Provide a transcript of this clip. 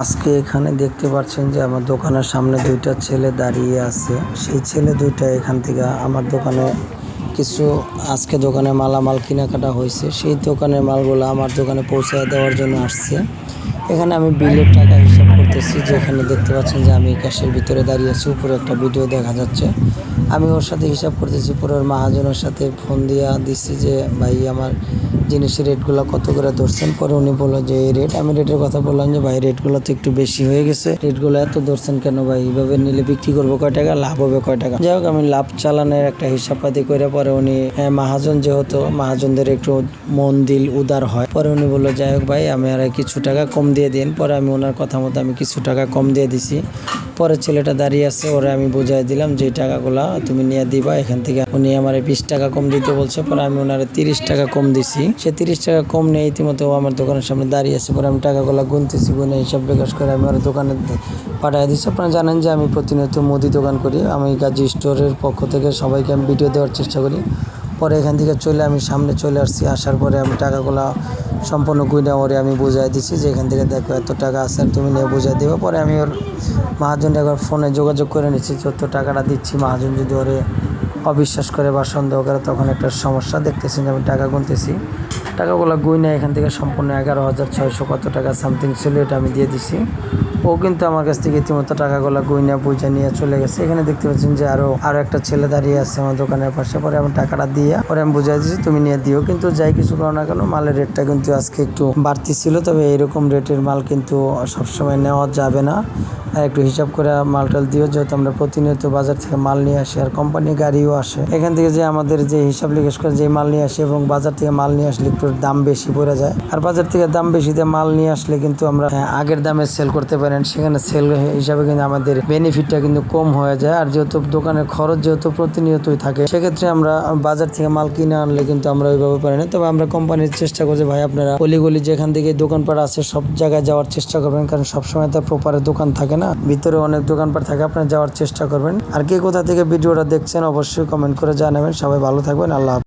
আজকে এখানে দেখতে পাচ্ছেন যে আমার দোকানের সামনে দুইটা ছেলে দাঁড়িয়ে আছে। সেই ছেলে দুইটা এখান থেকে আমার দোকানে কিছু আজকে দোকানে মালামাল কেনাকাটা হয়েছে। সেই দোকানের মালগুলো আমার দোকানে পৌঁছে দেওয়ার জন্য আসছে। এখানে আমি বিলের টাকা হিসাব করতেছি, যেখানে দেখতে পাচ্ছেন যে আমি ক্যাশের ভিতরে দাঁড়িয়ে আছি, উপরে একটা ভিডিও দেখা যাচ্ছে। আমি ওর সাথে হিসাব করতেছি পরে ওর মহাজনের সাথে ফোন দিয়া দিচ্ছি যে, ভাই, আমার জিনিসের রেটগুলো কত করে ধরছেন? পরে উনি বলল যে, এই রেট আমি রেটের কথা বললাম যে, ভাই রেটগুলো তো একটু বেশি হয়ে গেছে। রেটগুলো এত ধরছেন কেন ভাই? এইভাবে নিলে বিক্রি করব কয় টাকা? লাভ হবে কয় টাকা? যাই হোক, আমি লাভ চালানোর একটা হিসাব পাতি করে পরে উনি মহাজন যেহেতু, মহাজনদের একটু মন দিল উদার হয়। পরে উনি বলল, যাই হোক ভাই, আমি আর কিছু টাকা কম দিয়ে দিন, পরে আমি ওনার কথা মতো আমি কিছু টাকা কম দিয়ে দিছি। পরে ছেলেটা দাঁড়িয়ে আছে, ওরে আমি বুঝাই দিলাম যে টাকাগুলা তুমি নিয়ে দিবা, এখান থেকে উনি আমার বিশ টাকা কম দিতে বলছে, পরে আমি ওনার তিরিশ টাকা কম দিছি। সে তিরিশ টাকা কম নিয়ে ইতিমধ্যে ও আমার দোকানের সামনে দাঁড়িয়ে আছে, পরে আমি টাকাগুলো গুনতেছি, গুনে হিসাব বিকাশ করে আমি ওর দোকানে পাঠিয়ে দিচ্ছি আপনারা জানেন যে আমি প্রতিনিয়ত মুদি দোকান করি, আমি গাজী স্টোরের পক্ষ থেকে সবাইকে আমি ভিডিও দেওয়ার চেষ্টা করি। পরে এখান থেকে চলে আমি সামনে চলে আসছি। আসার পরে আমি টাকাগুলো সম্পূর্ণ গুইনা ওরে আমি বুঝাই দিচ্ছি যে এখান থেকে দেখো এত টাকা আছে তুমি নিয়ে বুঝাই দেবে। পরে আমি ওর মহাজনটা একবার ফোনে যোগাযোগ করে নিচ্ছি যত টাকাটা দিচ্ছি, মাহাজন যদি ওরে অবিশ্বাস করে বা সন্দেহ করে, তখন একটা সমস্যা দেখতেছি যে আমি টাকা গুনতেছি। টাকাগুলো গুইনা এখান থেকে সম্পূর্ণ এগারো হাজার ছয়শো কত টাকা সামথিং ছিল এটা আমি দিয়ে দিছি। ও কিন্তু আমার কাছ থেকে ইতিমধ্যে টাকাগুলো গুইনা বুঝে নিয়ে চলে গেছে। এখানে দেখতে পাচ্ছেন যে আরও আরও একটা ছেলে দাঁড়িয়ে আছে আমার দোকানের পাশে। পরে আমি টাকাটা দিয়ে, পরে আমি বুঝাই দিচ্ছি তুমি নিয়ে দিও। কিন্তু যাই কিছু করো না কেন, মালের রেটটা কিন্তু আজকে একটু বাড়তি ছিল। তবে এরকম রেটের মাল কিন্তু সবসময় নেওয়া যাবে না। আর একটু হিসাব করে মালটাল দিও, যেহেতু আমরা প্রতিনিয়ত বাজার থেকে মাল নিয়ে আসি। আর কোম্পানি গাড়িও আসে। এখান থেকে যে আমাদের যে হিসাব লিখেস করে যে মাল নিয়ে আসে এবং বাজার থেকে মাল নিয়ে আসলে একটু দাম বেশি পড়ে যায়। আর বাজার থেকে দাম বেশিতে মাল নিয়ে আসলে কিন্তু আমরা আগের দামে সেল করতে পারেন। সেখানে সেল হিসাবে কিন্তু আমাদের বেনিফিটটা কিন্তু কম হয়ে যায়। আর যেহেতু দোকানের খরচ যেহেতু প্রতিনিয়তই থাকে, সেক্ষেত্রে আমরা বাজার থেকে মাল কিনে আনলে কিন্তু আমরা ওইভাবে পারি না। তবে আমরা কোম্পানির চেষ্টা করছি, ভাই, আপনারা অলিগলি যেখান থেকে দোকানপাট আছে সব জায়গায় যাওয়ার চেষ্টা করবেন। কারণ সবসময় তো প্রপারে দোকান থাকে না। ভিতরে অনেক দোকানপাট থাকে, আপনারা যাওয়ার চেষ্টা করবেন। আর কে কোথা থেকে ভিডিওটা দেখছেন, অবশ্যই কমেন্ট করে জানাবেন সবাই ভালো থাকবেন আল্লাহ।